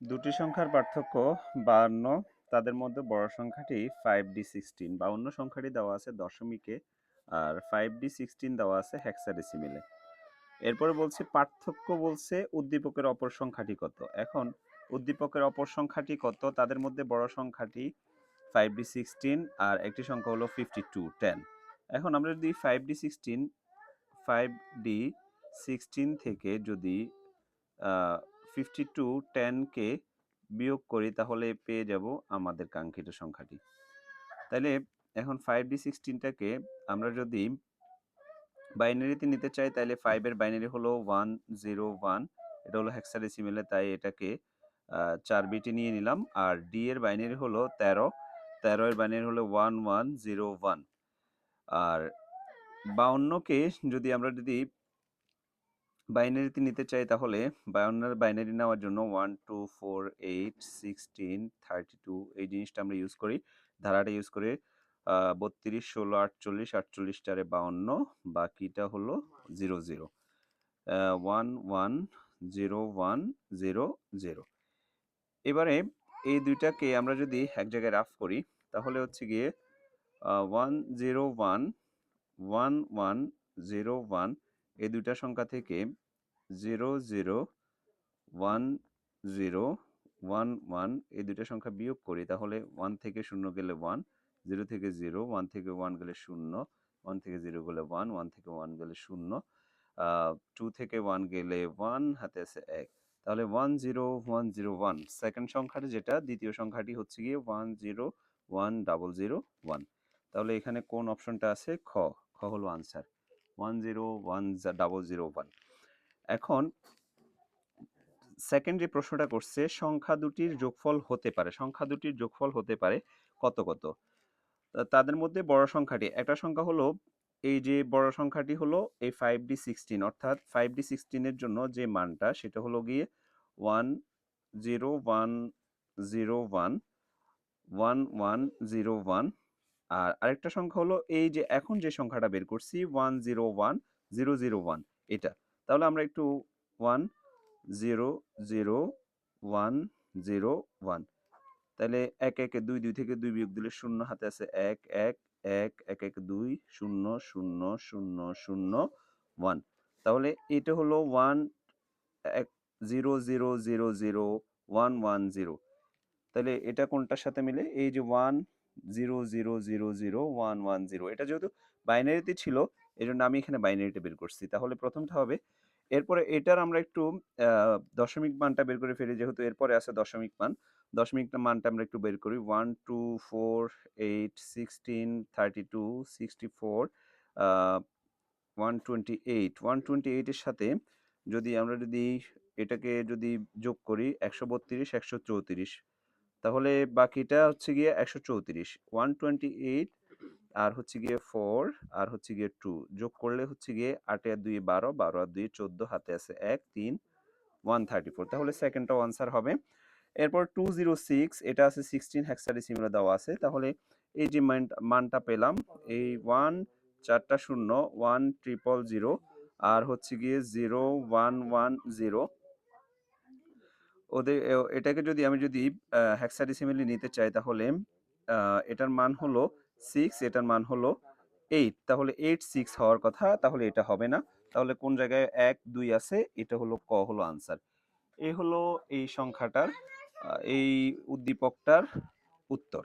দুটি সংখ্যার পার্থক্য বাহান্ন তাদের মধ্যে বড় সংখ্যাটি ফাইভ ডি সিক্সটিন বা অন্য সংখ্যাটি দেওয়া আছে দশমিকে আর ফাইভ ডি সিক্সটিন দেওয়া আছে হেক্সাডেসিমিলে এরপরে বলছে পার্থক্য বলছে উদ্দীপকের অপর সংখ্যাটি কত। এখন উদ্দীপকের অপর সংখ্যাটি কত? তাদের মধ্যে বড় সংখ্যাটি ফাইভ ডি সিক্সটিন আর একটি সংখ্যা হলো ফিফটি টু টেন এখন আমরা যদি five D sixteen five D sixteen থেকে যদি ফিফটি টু টেনকে বিয়োগ করি, তাহলে পেয়ে যাব আমাদের কাঙ্ক্ষিত সংখ্যাটি। তাহলে এখন ফাইভ ডি সিক্সটিনটাকে আমরা যদি বাইনারিতে নিতে চাই তাহলে ফাইভের বাইনারি হলো ওয়ান জিরো ওয়ান এটা হলো হেক্সাডেসিমেলে তাই এটাকে চার বিটি নিয়ে নিলাম, আর ডি এর বাইনারি হলো তেরো তেরো এর বাইনারি হলো ওয়ান ওয়ান জিরো ওয়ান আর বাউন্নকে যদি আমরা যদি বাইনারিতে নিতে চাই তাহলে বাউন্নের বাইনারি নেওয়ার জন্য one two four eight sixteen thirty two এই জিনিসটা আমরা ইউজ করি। ধারাটা ইউজ করে বত্রিশ, ষোলো, আটচল্লিশ আটচল্লিশ চারে বাউন্ন, বাকিটা হলো zero zero one one zero one zero zero এবারে এই দুইটাকে আমরা যদি এক জায়গায় রাফ করি, তাহলে হচ্ছে গিয়ে one zero one one one zero one এই দুইটা সংখ্যা থেকে zero zero one zero one one এই দুইটা সংখ্যা বিয়োগ করি, তাহলে ওয়ান থেকে শূন্য গেলে ওয়ান জিরো থেকে জিরো ওয়ান থেকে ওয়ান গেলে শূন্য ওয়ান থেকে জিরো গেলে ওয়ান ওয়ান থেকে ওয়ান গেলে শূন্য টু থেকে ওয়ান গেলে ওয়ান হাতে আছে এক। তাহলে one zero one zero one second সংখ্যাটি যেটা, দ্বিতীয় সংখ্যাটি হচ্ছে গিয়ে one zero one double zero one তাহলে এখানে কোন অপশনটা আছে? খ খ হলো answer one zero one double zero one এখন সেকেন্ড যে প্রশ্নটা করছে, সংখ্যা দুটির যোগফল হতে পারে, সংখ্যা দুটির যোগফল হতে পারে কত কত? তাদের মধ্যে বড় সংখ্যাটি, একটা সংখ্যা হলো এই যে বড় সংখ্যাটি হলো এই ফাইভ ডি সিক্সটিন অর্থাৎ ফাইভ ডি সিক্সটিনের জন্য যে মানটা সেটা হলো গিয়ে one zero one zero one one one zero one আর আরেকটা সংখ্যা হলো এই যে এখন যে সংখ্যাটা বের করছি one zero one zero zero one এটা। তাহলে আমরা একটু one zero zero one zero one তাহলে এক একে দুই দুই থেকে দুই বিয়োগ দিলে শূন্য, হাতে আছে এক এক এক এক এক, দুই, শূন্য শূন্য শূন্য শূন্য ওয়ান তাহলে এটা হলো ওয়ান এক zero zero zero zero one one zero তাহলে এটা কোনটার সাথে মিলে? এই যে one zero zero zero zero one one zero এটা যেহেতু বাইনারিতে ছিল এই জন্য আমি এখানে বাইনারিটা বের করছি। তাহলে প্রথমটা হবে, এরপরে এটার আমরা একটু দশমিক মানটা বের করে ফেলি, যেহেতু এরপরে আছে দশমিক মান। দশমিক মানটা আমরা একটু বের করি one two four eight sixteen thirty two sixty four one twenty eight one twenty এইটের সাথে যদি আমরা যদি এটাকে যদি যোগ করি, একশো বত্রিশ, একশো চৌত্রিশ। তাহলে বাকিটা হচ্ছে গিয়ে একশো চৌত্রিশ ওয়ান টোয়েন্টি এইট আর হচ্ছে গিয়ে ফোর আর হচ্ছে গিয়ে টু যোগ করলে হচ্ছে গিয়ে আটে আর দুই বারো বারো আর দুই চোদ্দ, হাতে আছে এক, তিন ওয়ান থার্টি ফোর তাহলে সেকেন্ডটা আনসার হবে। এরপর টু জিরো সিক্স এটা আছে সিক্সটিন হেক্সাডেসিমিলে দেওয়া আছে। তাহলে এই যে মান- মানটা পেলাম, এই ওয়ান চারটা শূন্য ওয়ান ট্রিপল জিরো আর হচ্ছে গিয়ে জিরো ওয়ান ওয়ান জিরো ওদের এটাকে যদি আমি যদি হ্যাক্সাডিসিমিলি নিতে চাই তাহলে এটার মান হলো সিক্স এটার মান হলো এইট তাহলে এইট সিক্স হওয়ার কথা, তাহলে এটা হবে না। তাহলে কোন জায়গায় এক, দুই আছে, এটা হলো ক হলো আনসার এই হলো এই সংখ্যাটার এই উদ্দীপকটার উত্তর।